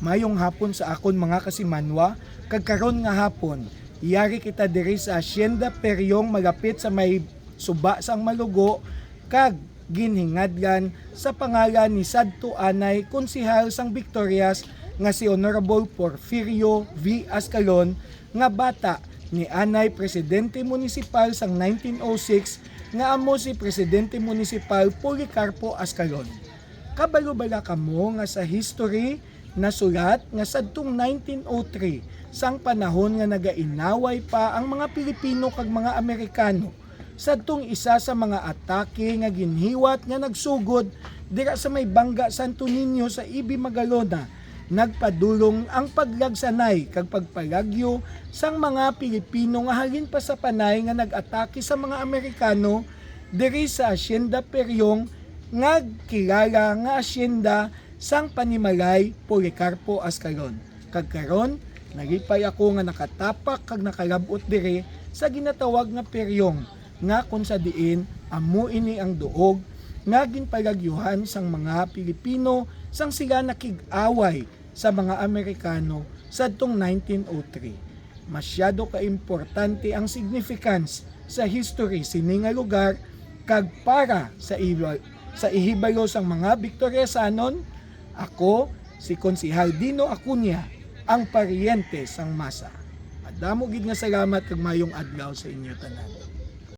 Mayong hapon sa akon mga kasimanwa, kag karon nga hapon, iyari kita diri sa Hacienda Peryong malapit sa may suba sang malugo, kag ginhingadlan sa pangalan ni Sadto Anay, konsihal sang Victorias nga si Honorable Porfirio V. Ascalon, nga bata ni Anay Presidente Municipal sang 1906 nga amo si Presidente Municipal Policarpo Ascalon. Kabalo bala kamo nga sa history nasulat nga sadtong 1903 sang panahon nga nagainaway pa ang mga Pilipino kag mga Amerikano. Sadtong isa sa mga atake nga ginhiwat nga nagsugod dira sa may bangga Santo Niño sa Ibi Magalona nagpadulong ang paglagsanay kag pagpalagyo sang mga Pilipino nga halin pa sa panay nga nag-atake sa mga Amerikano diri sa Hacienda Peryong nga kilala nga asyenda sang Panimalay Policarpo Ascalon. Kag karon nagipay ako nga nakatapak kag nakalabot diri sa ginatawag nga peryong nga kung sa diin amo ini ang duog nga ginpalagyuhan sang mga Pilipino sang sila nakig-away sa mga Amerikano sadtong 1903. Masyado ka-importante ang significance sa history sini nga lugar kag para sa iwa, sa ihibalo sang mga Victoriasanon, ako si Konsihal Dino Acuña, ang paryente sang masa. Adamo gid nga salamat kag mayong adlaw sa inyo tanan.